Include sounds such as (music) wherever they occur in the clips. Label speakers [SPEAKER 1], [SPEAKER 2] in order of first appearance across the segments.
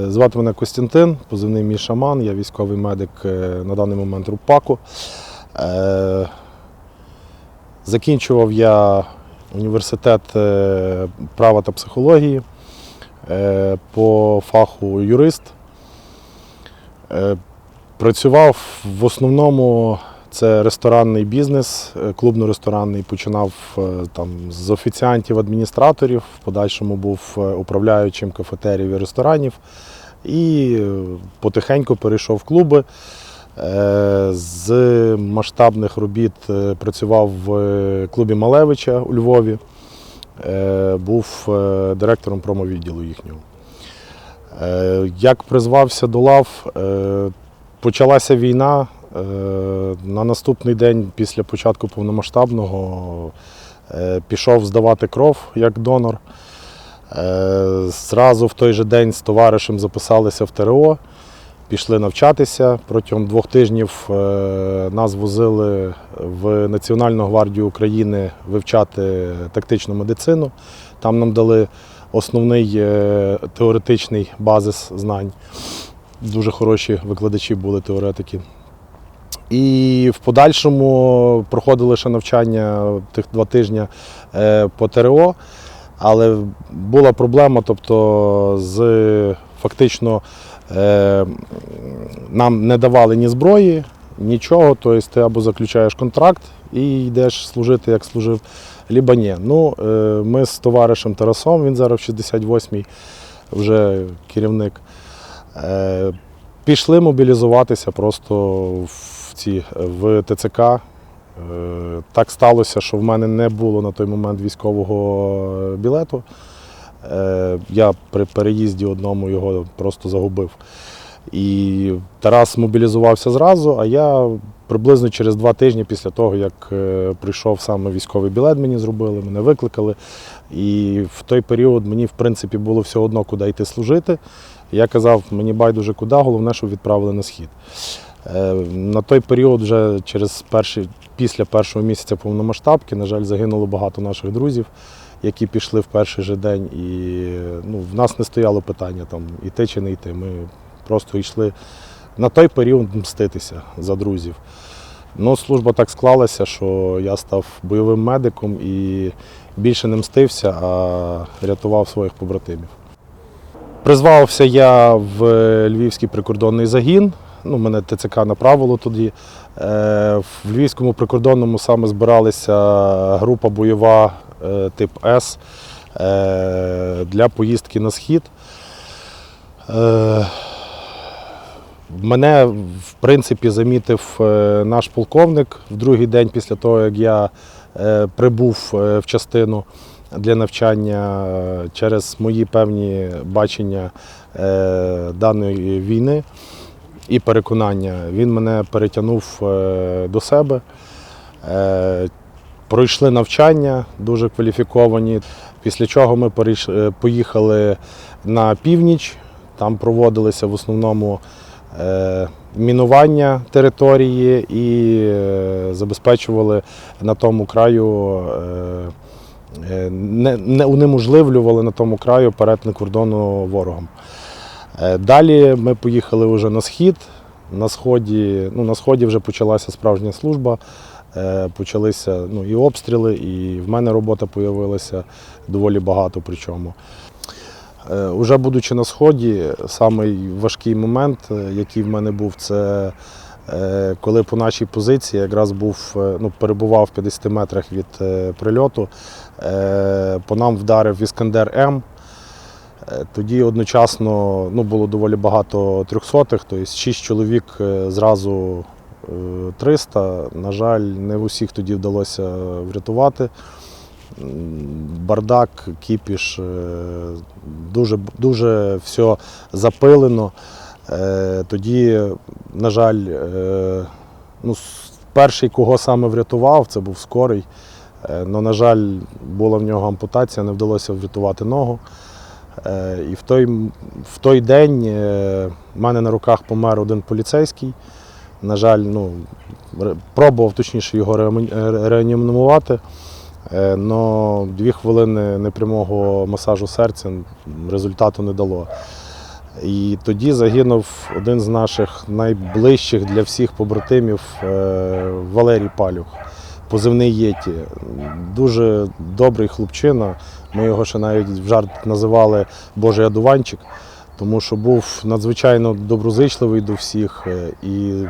[SPEAKER 1] Звати мене Костянтин, позивний мій шаман, я військовий медик е, на даний момент РУПАКу. Е, Закінчував я університет е, права та психології по фаху юрист. Працював в основному це ресторанний бізнес, е, клубно-ресторанний. Починав е, там з офіціантів, адміністраторів, в подальшому був е, управляючим кафетерів і ресторанів. І потихеньку перейшов в клуби. З масштабних робіт працював в клубі Малевича у Львові. Був директором промовідділу їхнього. Як призвався до лав, почалася війна. Е, На наступний день після початку повномасштабного е, пішов здавати кров як донор. Е, Зразу в той же день з товаришем записалися в ТРО, пішли навчатися. Протягом двох тижнів нас возили в Національну гвардію України вивчати тактичну медицину. Там нам дали основний теоретичний базис знань. Дуже хороші викладачі були теоретики. І в подальшому проходили ще навчання тих два тижні е, по ТРО, але була проблема, тобто з фактично е, нам не давали ні зброї, нічого. Тобто ти або заключаєш контракт і йдеш служити, як служив, либо ні. Ну, е, ми з товаришем Тарасом, він зараз в 68-й вже керівник. Пішли мобілізуватися просто в ці в ТЦК. Е, Так сталося, що в мене не було на той момент військового білету. Е, Я при переїзді одному його просто загубив. І Тарас мобілізувався зразу, а я приблизно через два тижні після того, як е, прийшов саме військовий білет, мені зробили, мене викликали. І в той період мені, в принципі, було все одно, куди йти служити. Я казав, мені байдуже куди, головне, щоб відправили на схід. Е, На той період, вже через перший, після першого місяця повномасштабки, на жаль, загинуло багато наших друзів, які пішли в перший же день. І ну, в нас не стояло питання там іти чи не йти. Ми просто йшли на той період мститися за друзів. Ну, служба так склалася, що я став бойовим медиком і більше не мстився, а рятував своїх побратимів. Призвався я в Львівський прикордонний загін. Ну, мене ТЦК направило туди. Е, В Львівському прикордонному саме збиралася група бойова е, тип С е, для поїздки на схід. Мене, в принципі, замітив наш полковник в другий день після того, як я прибув в частину для навчання через мої певні бачення даної війни і переконання. Він мене перетягнув е, до себе. Е, Пройшли навчання дуже кваліфіковані, після чого ми е, поїхали на північ. Там проводилися в основному мінування території і забезпечували на тому краю, не унеможливлювали на тому краю перетин кордону ворогом. Е, Далі ми поїхали вже на схід. На сході, ну, на сході вже почалася справжня служба. Е, Почалися ну, і обстріли, і в мене робота з'явилася доволі багато причому. Е, Уже будучи на сході, самий важкий момент, який в мене був, це коли по нашій позиції якраз був, ну, перебував в 50 метрах від прильоту, по нам вдарив Іскандер М. Е, Тоді одночасно ну, було доволі багато трьохсотих, тобто 6 чоловік е, зразу е, 300. На жаль, не усіх тоді вдалося врятувати. Бардак, кіпіш, е, дуже, дуже все запилено. Е, Тоді, на жаль, е, ну, перший, кого саме врятував, це був скорий. Але, на жаль, була в нього ампутація, не вдалося врятувати ногу. Е, І в той, в той день е, в мене на руках помер один поліцейський. На жаль, ну, пробував точніше його е, реанімувати. але дві хвилини непрямого масажу серця результату не дало. І тоді загинув один з наших найближчих для всіх побратимів е, Валерій Палюх, позивний Єті. Дуже добрий хлопчина. Ми його ще навіть в жарт називали Божий одуванчик, тому що був надзвичайно доброзичливий до всіх. е, І,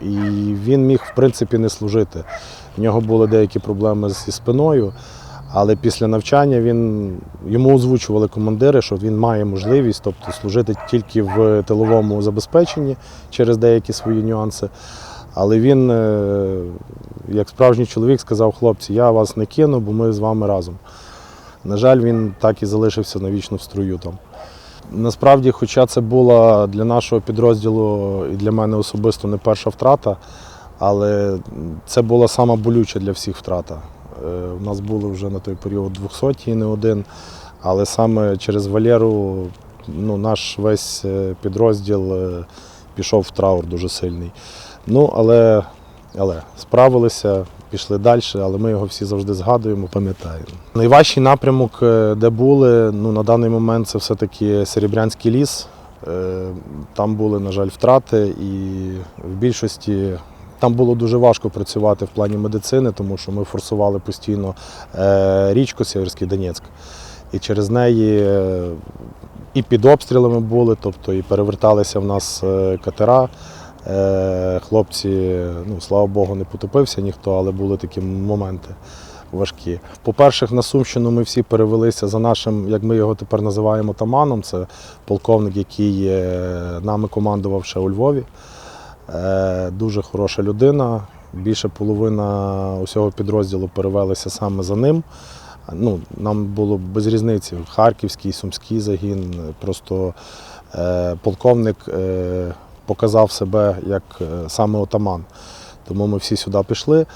[SPEAKER 1] і він міг, в принципі, не служити. В нього були деякі проблеми зі спиною. Але після навчання він йому озвучували командири, що він має можливість, тобто служити тільки в тиловому забезпеченні через деякі свої нюанси. Але він, е, як справжній чоловік, сказав: хлопці, я вас не кину, бо ми з вами разом. На жаль, він так і залишився навічно в струю там. Насправді, хоча це була для нашого підрозділу і для мене особисто не перша втрата, але це була сама болюча для всіх втрата. Е, У нас були вже на той період 200 і не один, але саме через Валеру ну, наш весь е, підрозділ е, пішов в траур дуже сильний. Ну, але, але справилися, пішли далі, але ми його всі завжди згадуємо, пам'ятаємо. Найважчий напрямок, е, де були, ну, на даний момент це все-таки Серебрянський ліс. Е, Там були, на жаль, втрати, і в більшості там було дуже важко працювати в плані медицини, тому що ми форсували постійно е, річку Сєвєрський Донецьк. І через неї і під обстрілами були, тобто і переверталися в нас катера. Е, Хлопці, ну слава Богу, не потопився ніхто, але були такі моменти важкі. По-перше, на Сумщину ми всі перевелися за нашим, як ми його тепер називаємо, таманом. Це полковник, який нами командував ще у Львові. Е, Дуже хороша людина. Більше половина усього підрозділу перевелися саме за ним. Ну, нам було без різниці. Харківський, Сумський загін. Просто е, полковник показав себе як е, саме отаман. Тому ми всі сюди пішли.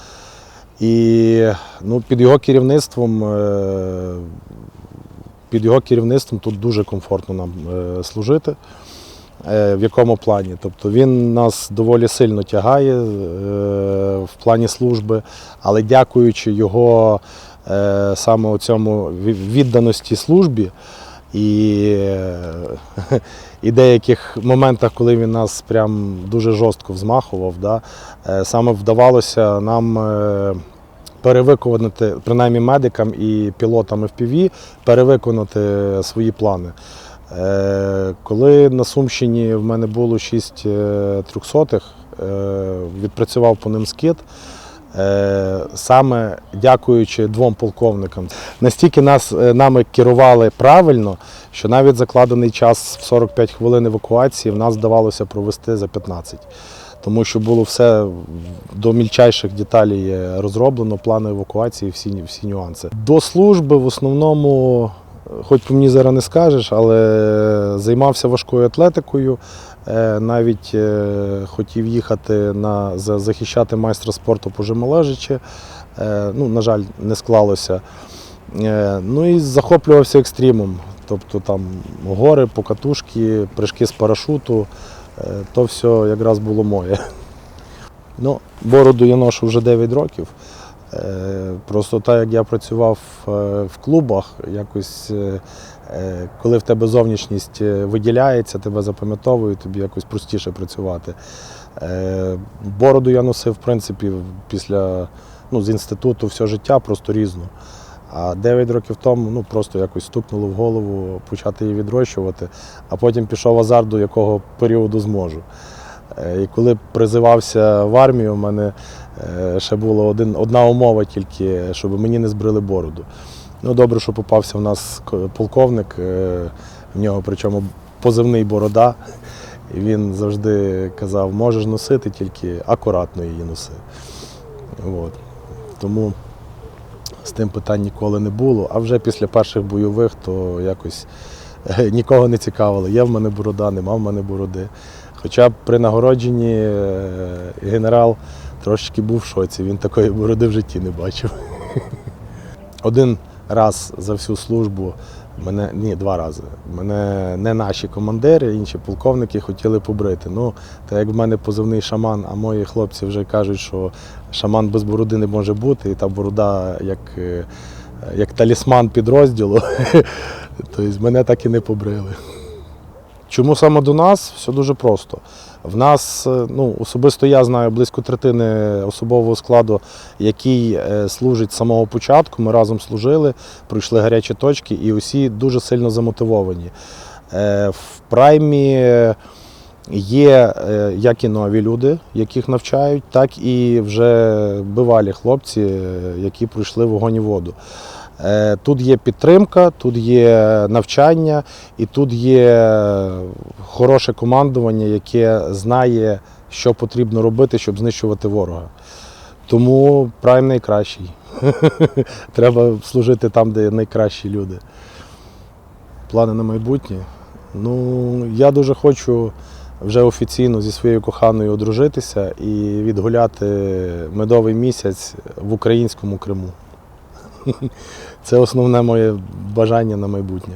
[SPEAKER 1] І ну, під його керівництвом, е, під його керівництвом тут дуже комфортно нам е, служити. В якому плані? Тобто він нас доволі сильно тягає в плані служби, але дякуючи його саме цьому відданості службі і, е, (laughs) і деяких моментах, коли він нас прям дуже жорстко взмахував, да, е, саме вдавалося нам. е, Перевиконати, принаймні медикам і пілотам FPV, перевиконати свої плани. Коли на Сумщині в мене було 6 трьохсотих, відпрацював по ним скид, саме дякуючи двом полковникам. Настільки нас, е, нами керували правильно, що навіть закладений час в 45 хвилин евакуації в нас вдавалося провести за 15. Тому що було все до мільчайших деталей е, розроблено, плани евакуації, всі, всі нюанси. До служби в основному хоч по мені зараз не скажеш, але займався важкою атлетикою. Е, Навіть е, хотів їхати на захищати майстра спорту по жимолежичі. Е, Ну, на жаль, не склалося. Ну і захоплювався екстримом. Тобто там гори, покатушки, прыжки з парашуту. То все якраз було моє. Ну, бороду я ношу вже 9 років. Е, Просто так як я працював е, в клубах, якось е, коли в тебе зовнішність виділяється, тебе запам'ятовують, тобі якось простіше працювати. Бороду я носив, в принципі, після ну, з інституту все життя, просто різну. А 9 років тому ну, просто якось стукнуло в голову почати її відрощувати, а потім пішов азарт, до якого періоду зможу. І коли призивався в армію, у мене ще була один, одна умова тільки, щоб мені не збрили бороду. Ну, добре, що попався в нас полковник, е, в нього причому позивний борода. І він завжди казав, можеш носити, тільки акуратно її носи. От. Тому з тим питань ніколи не було. А вже після перших бойових то якось е, нікого не цікавило. Є в мене борода, нема в мене бороди. Хоча при нагородженні е, генерал трошечки був в шоці, він такої бороди в житті не бачив. Один раз за всю службу мене ні, два рази. Мене не наші командири, інші полковники хотіли побрити. Ну, так як в мене позивний шаман, а мої хлопці вже кажуть, що шаман без бороди не може бути, і та борода як, е, як талісман підрозділу. (laughs) Тобто мене так і не побрили. Чому саме до нас? Все дуже просто. В нас, е, ну, особисто я знаю близько третини особового складу, який е, служить з самого початку. Ми разом служили, пройшли гарячі точки, і усі дуже сильно замотивовані. Е, В праймі є як і нові люди, яких навчають, так і вже бивалі хлопці, які пройшли вогонь і воду. Е, Тут є підтримка, тут є навчання і тут є хороше командування, яке знає, що потрібно робити, щоб знищувати ворога. Тому прайм найкращий. (laughs) Треба служити там, де найкращі люди. Плани на майбутнє. Ну, я дуже хочу вже офіційно зі своєю коханою одружитися і відгуляти медовий місяць в українському Криму. Це основне моє бажання на майбутнє.